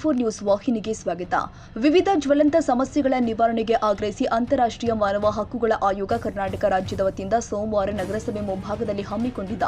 Four news ವಾಹಿನಿಗೆ ಸ್ವಾಗತ. ವಿವಿಧ ಜ್ವಲಂತ ಸಮಸ್ಯೆಗಳ ನಿವಾರಣೆಗೆ ಆಗ್ರಹಿಸಿ ಅಂತಾರಾಷ್ಟ್ರೀಯ ಮಾನವ ಹಕ್ಕುಗಳ ಆಯೋಗ ಕರ್ನಾಟಕ ರಾಜ್ಯದ ವತಿಯಿಂದ ಸೋಮವಾರ ನಗರಸಭೆ ಮುಂಭಾಗದಲ್ಲಿ ಹಮ್ಮಿಕೊಂಡಿದ್ದ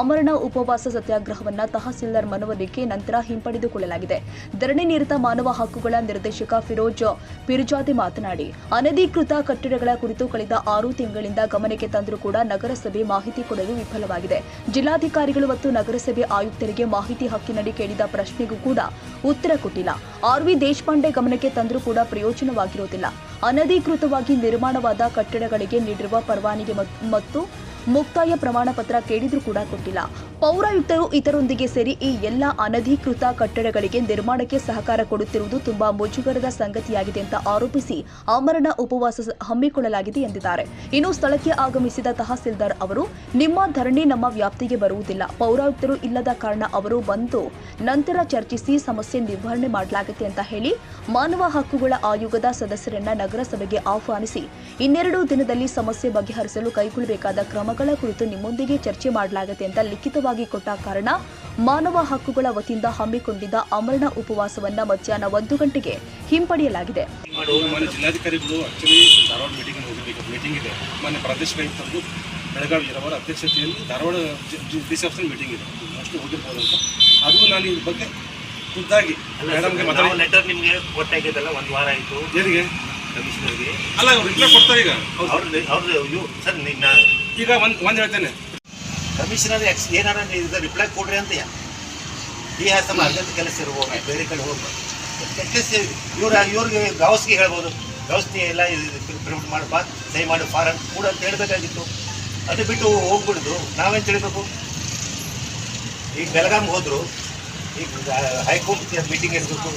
ಅಮರಣ ಉಪವಾಸ ಸತ್ಯಾಗ್ರಹವನ್ನ ತಹಸೀಲ್ದಾರ್ ಮನವರಿಕೆ ನಂತರ ಹಿಂಪಡೆದುಕೊಳ್ಳಲಾಗಿದೆ. ಧರಣಿ ನಿರತ ಮಾನವ ಹಕ್ಕುಗಳ ನಿರ್ದೇಶಕ ಫಿರೋಜ್ ಪಿರುಜಾದೆ ಮಾತನಾಡಿ, ಅನಧಿಕೃತ ಕಟ್ಟಡಗಳ ಕುರಿತು ಕಳೆದ ಆರು ತಿಂಗಳಿಂದ ಗಮನಕ್ಕೆ ತಂದರೂ ಕೂಡ ನಗರಸಭೆ ಮಾಹಿತಿ ಕೊಡಲು ವಿಫಲವಾಗಿದೆ. ಜಿಲ್ಲಾಧಿಕಾರಿಗಳು ಮತ್ತು ನಗರಸಭೆ ಆಯುಕ್ತರಿಗೆ ಮಾಹಿತಿ ಹಕ್ಕಿನಡಿ ಕೇಳಿದ ಪ್ರಶ್ನೆಗೂ ಕೂಡ ಉತ್ತರ ಕೊಟ್ಟಿಲ್ಲ. ಆರ್ ವಿ ದೇಶಪಾಂಡೆ ಗಮನಕ್ಕೆ ತಂದರೂ ಕೂಡ ಪ್ರಯೋಜನವಾಗಿರುವುದಿಲ್ಲ. ಅನಧಿಕೃತವಾಗಿ ನಿರ್ಮಾಣವಾದ ಕಟ್ಟಡಗಳಿಗೆ ನೀಡಿರುವ ಪರವಾನಗಿ ಮತ್- ಮತ್ತು ಮುಕ್ತಾಯ ಪ್ರಮಾಣ ಪತ್ರ ಕೇಳಿದ್ರೂ ಕೂಡ ಕೊಟ್ಟಿಲ್ಲ. ಪೌರಾಯುಕ್ತರು ಇತರೊಂದಿಗೆ ಸೇರಿ ಈ ಎಲ್ಲ ಅನಧಿಕೃತ ಕಟ್ಟಡಗಳಿಗೆ ನಿರ್ಮಾಣಕ್ಕೆ ಸಹಕಾರ ಕೊಡುತ್ತಿರುವುದು ತುಂಬಾ ಮುಜುಗರದ ಸಂಗತಿಯಾಗಿದೆ ಅಂತ ಆರೋಪಿಸಿ ಆಮರಣ ಉಪವಾಸ ಹಮ್ಮಿಕೊಳ್ಳಲಾಗಿದೆ ಎಂದಿದ್ದಾರೆ. ಇನ್ನು ಸ್ಥಳಕ್ಕೆ ಆಗಮಿಸಿದ ತಹಸೀಲ್ದಾರ್ ಅವರು, ನಿಮ್ಮ ಧರಣಿ ನಮ್ಮ ವ್ಯಾಪ್ತಿಗೆ ಬರುವುದಿಲ್ಲ. ಪೌರಾಯುಕ್ತರು ಇಲ್ಲದ ಕಾರಣ ಅವರು ಬಂದು ನಂತರ ಚರ್ಚಿಸಿ ಸಮಸ್ಯೆ ನಿರ್ವಹಣೆ ಮಾಡಲಾಗುತ್ತೆ ಅಂತ ಹೇಳಿ ಮಾನವ ಹಕ್ಕುಗಳ ಆಯೋಗದ ಸದಸ್ಯರನ್ನ ನಗರಸಭೆಗೆ ಆಹ್ವಾನಿಸಿ, ಇನ್ನೆರಡು ದಿನದಲ್ಲಿ ಸಮಸ್ಯೆ ಬಗೆಹರಿಸಲು ಕೈಗೊಳ್ಳಬೇಕಾದ ಕ್ರಮಗಳ ಕುರಿತು ನಿಮ್ಮೊಂದಿಗೆ ಚರ್ಚೆ ಮಾಡಲಾಗುತ್ತೆ ಅಂತ ಲಿಖಿತವಾಗಿ ಕೊಟ್ಟ ಕಾರಣ ಮಾನವ ಹಕ್ಕುಗಳ ವತಿಯಿಂದ ಹಮ್ಮಿಕೊಂಡಿದ್ದ ಅಮರಣ ಉಪವಾಸವನ್ನ ಮಧ್ಯಾಹ್ನ ಒಂದು ಗಂಟೆಗೆ ಹಿಂಪಡೆಯಲಾಗಿದೆ. ಜಿಲ್ಲಾಧಿಕಾರಿಗಳು ಆಕ್ಚುಲಿ ಧಾರವಾಡ ಮೀಟಿಂಗ್ ಮೀಟಿಂಗ್ ಇದೆ. ಮಾನ್ಯ ಪ್ರಾದೇಶಿಕ ಆಯುಕ್ತರು ಬೆಳಗಾವಿ ಅಧ್ಯಕ್ಷತೆಯಲ್ಲಿ ಧಾರವಾಡ ಡಿ ಸಿ ಆಫೀಸಲ್ಲಿ ಮೀಟಿಂಗ್ ಇದೆ. ಅಷ್ಟು ಹೋಗಿರ್ಬೋದು ಅಂತ. ಅದು ನಾನು ಇದ್ರ ಬಗ್ಗೆ ಖುದ್ದಾಗಿ ಮೇಡಮ್ಗೆ ಮಾತಾಡಿ. ಲೆಟರ್ ನಿಮಗೆ ಕೊಟ್ಟಾಗಿದ್ದಲ್ಲ ಒಂದು ವಾರ ಆಯಿತು. ಯಾರಿಗೆ ಕಮಿಷನರ್ಗೆ ಅಲ್ಲ ಅವ್ರು ರಿಪ್ಲೈ ಕೊಡ್ತಾರೆ ಈಗ. ಹೌದು. ಅವ್ರದ್ದು ಅವ್ರದ್ದು ಸರ್ ನಿನ್ನ ಈಗ ಒಂದು ಒಂದು ಹೇಳ್ತೇನೆ. ಕಮಿಷನರ್ ಎಕ್ಸ್ ಏನಾರ ಇದು ರಿಪ್ಲೈ ಕೊಡ್ರಿ ಅಂತ ಈ ಹ್ಯಾಸ್ ನಮ್ಮ ಅರ್ಜೆಂಟ್ ಕೆಲಸ ಇರ್ಬೋದು ಬೇರೆ ಕಡೆ ಹೋಗ್ಬೋದು. ಇವ್ರ ಇವ್ರಿಗೆ ಗೌಸ್ಗೆ ಹೇಳ್ಬೋದು. ಗೌಸ್ನಿ ಎಲ್ಲ ಪ್ರಿಂಟ್ ಮಾಡಪ್ಪ ಸೈ ಮಾಡಿ ಫಾರನ್ ಕೂಡ ಅಂತ ಹೇಳ್ಬೇಕಾಗಿತ್ತು. ಅದು ಬಿಟ್ಟು ಹೋಗ್ಬಿಡ್ದು. ನಾವೇನು ತಿಳಿಬೇಕು? ಈಗ ಬೆಳಗಾಂ ಹೋದರು ಈಗ ಹೈಕೋರ್ಟ್ ಮೀಟಿಂಗ್ ಇರಬೇಕು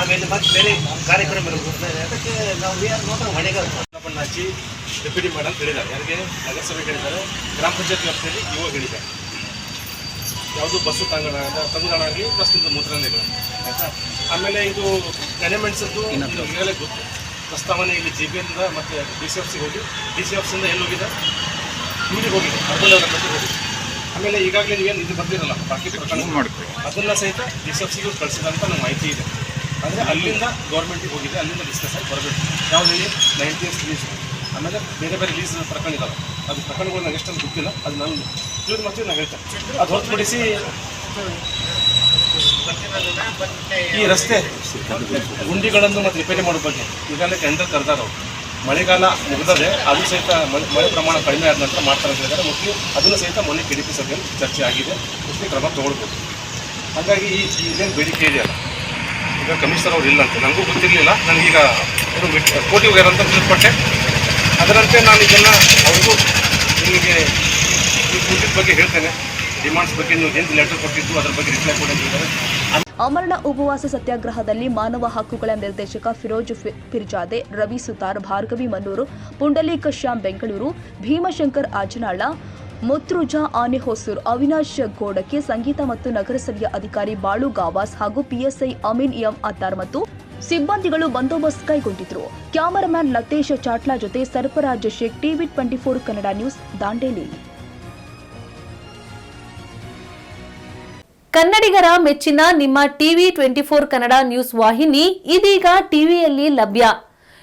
ಆಮೇಲೆ ಮತ್ತೆ ಬೇರೆ ಕಾರ್ಯಕ್ರಮ ಇರಬೇಕು ಅದಕ್ಕೆ ನಾವು ಏನು ನೋಡೋಣ ಹೊಣೆಗಾರ ಬಣ್ಣ ಹಚ್ಚಿ ಡೆಪ್ಯೂಟಿ ಮೇಡಮ್ ಹೇಳಿದ್ದಾರೆ. ಯಾರಿಗೆ? ನಗರಸಭೆ ಹೇಳಿದ್ದಾರೆ. ಗ್ರಾಮ ಪಂಚಾಯತ್ ವ್ಯಾಪ್ತಿಯಲ್ಲಿ ಇವಾಗ ಹೇಳಿದ್ದಾರೆ. ಯಾವುದು ಬಸ್ಸು ತಂಗಣ ಆಗಲಿ ಬಸ್ನಿಂದ ಮೂತ್ರನೇ ಆಯಿತಾ? ಆಮೇಲೆ ಇದು ಎಲಿಮೆಂಟ್ಸದ್ದು ಈಗಾಗಲೇ ಗೊತ್ತು. ಪ್ರಸ್ತಾವನೆ ಇಲ್ಲಿ ಜಿ ಬಿ ಮತ್ತು ಡಿ ಸಿ ಎಫ್ಸಿಗೆ ಹೋಗಿ ಡಿ ಸಿ ಎಫ್ಸಿಂದ ಎಲ್ಲಿ ಹೋಗಿದೆ? ಇಲ್ಲಿಗೆ ಹೋಗಿದೆ. ಅರ್ಬನ್ ಡೆವಲಪ್ಮೆಂಟ್ಗೆ ಹೋಗಿದೆ. ಆಮೇಲೆ ಈಗಾಗಲೇ ನೀವೇನು ಇದು ಬಂದಿರಲ್ಲ ಬಾಕಿ ಪ್ರಕರಣ. ಅದನ್ನ ಸಹಿತ ಡಿ ಸಿ ಆಫೀಸಿಗೂ ಕಳಿಸಿದಂತ ನಮ್ಮ ಮಾಹಿತಿ ಇದೆ. ಅಂದರೆ ಅಲ್ಲಿಂದ ಗೌರ್ಮೆಂಟಿಗೆ ಹೋಗಿದೆ, ಅಲ್ಲಿಂದ ಡಿಸ್ಕಸ್ ಆಗಿ ಬರಬೇಕು ಯಾವುದೇ ಹೇಳಿ? ಇಯರ್ಸ್ ಲೀಸ್ ಆಮೇಲೆ ಬೇರೆ ಬೇರೆ ಲೀಸ್ ಪ್ರಕರಣ ಅದು ಪ್ರಕರಣಗಳು ನಂಗೆ ಎಷ್ಟೊಂದು ಗೊತ್ತಿಲ್ಲ, ಅದು ನಾನು ತಿಳಿದು ಮಾಡ್ತೀವಿ ನಾನು ಹೇಳ್ತೇನೆ. ಅದು ಹೊರತುಪಡಿಸಿ ಈ ರಸ್ತೆ ಗುಂಡಿಗಳನ್ನು ಮತ್ತು ರಿಪೇರಿ ಮಾಡೋ ಬಗ್ಗೆ ಈಗಾಗಲೇ ಟೆಂಡರ್ ಕರೆದಾರ ಅವರು ಮಳೆಗಾಲ ಮುಗಿದರೆ ಅದು ಸಹಿತ ಮಳೆ ಪ್ರಮಾಣ ಕಡಿಮೆ ಆದ ನಂತರ ಮಾಡ್ತಾರೆ ಅಂತ ಹೇಳಿದ್ದಾರೆ. ಮುಖ್ಯ ಅದನ್ನು ಸಹಿತ ಮೊನ್ನೆ ಕೆ ಡಿ ಪಿ ಸಭೆಯಲ್ಲಿ ಚರ್ಚೆ ಆಗಿದೆ. ಮುಖ್ಯ ಕ್ರಮ ತಗೊಳ್ಬೋದು. ಹಾಗಾಗಿ ಈ ಇದೇನು ಬೇಡಿಕೆ ಇದೆಯಲ್ಲ? ಈಗ ಕಮಿಷನರ್ ಅವ್ರು ಇಲ್ಲ ಅಂತ. ನನಗೂ ಗೊತ್ತಿರಲಿಲ್ಲ. ನನಗೀಗ ಅವರು ಕೋಟಿ ಹೋಗ್ಯಾರ ಅಂತ ತಿಳ್ಕೊಟ್ಟೆ ಅದರಂತೆ ನಾನು ಇದನ್ನು ಅವ್ರಿಗೂ ನಿಮಗೆ ಈ ಕೂಟಿದ ಬಗ್ಗೆ ಹೇಳ್ತೇನೆ. ಡಿಮಾಂಡ್ಸ್ ಬಗ್ಗೆ ನೀವು ಏನು ಲೆಟರ್ ಕೊಟ್ಟಿದ್ದು, ಅದ್ರ ಬಗ್ಗೆ ರಿಪ್ಲೈ ಕೊಡಿ ಅಂತ ಹೇಳಿದ್ದಾರೆ. ಅಮರಣ ಉಪವಾಸ ಸತ್ಯಾಗ್ರಹದಲ್ಲಿ ಮಾನವ ಹಕ್ಕುಗಳ ನಿರ್ದೇಶಕ ಫಿರೋಜ್ ಪಿರ್ಜಾದೆ, ರವಿ ಸುತಾರ್, ಭಾರ್ಗವಿ ಮನ್ನೂರು, ಪುಂಡಲೀಕ ಶ್ಯಾಮ್ ಬೆಂಗಳೂರು, ಭೀಮಶಂಕರ್ ಆಜನಾಳ ಮುತ್ರುಜಾ ಆನೆಹೊಸೂರ್, ಅವಿನಾಶ್ ಗೋಡಕ್ಕೆ ಸಂಗೀತ ಮತ್ತು ನಗರಸಭೆಯ ಅಧಿಕಾರಿ ಬಾಳು ಗಾವಾಸ್ ಹಾಗೂ ಪಿಎಸ್ಐ ಅಮೀನ್ ಎಂ ಅತ್ತಾರ್ ಮತ್ತು ಸಿಬ್ಬಂದಿಗಳು ಬಂದೋಬಸ್ತ್ ಕೈಗೊಂಡಿದ್ರು. ಕ್ಯಾಮರಾಮ್ಯಾನ್ ಲತೇಶ್ ಚಾಟ್ಲಾ ಜೊತೆ Sarfaraz Shaikh TV twenty four Kannada news, Dandeli. ಕನ್ನಡಿಗರ ಮೆಚ್ಚಿನ ನಿಮ್ಮ TV twenty four Kannada news ವಾಹಿನಿ ಇದೀಗ ಟಿವಿಯಲ್ಲಿ ಲಭ್ಯ.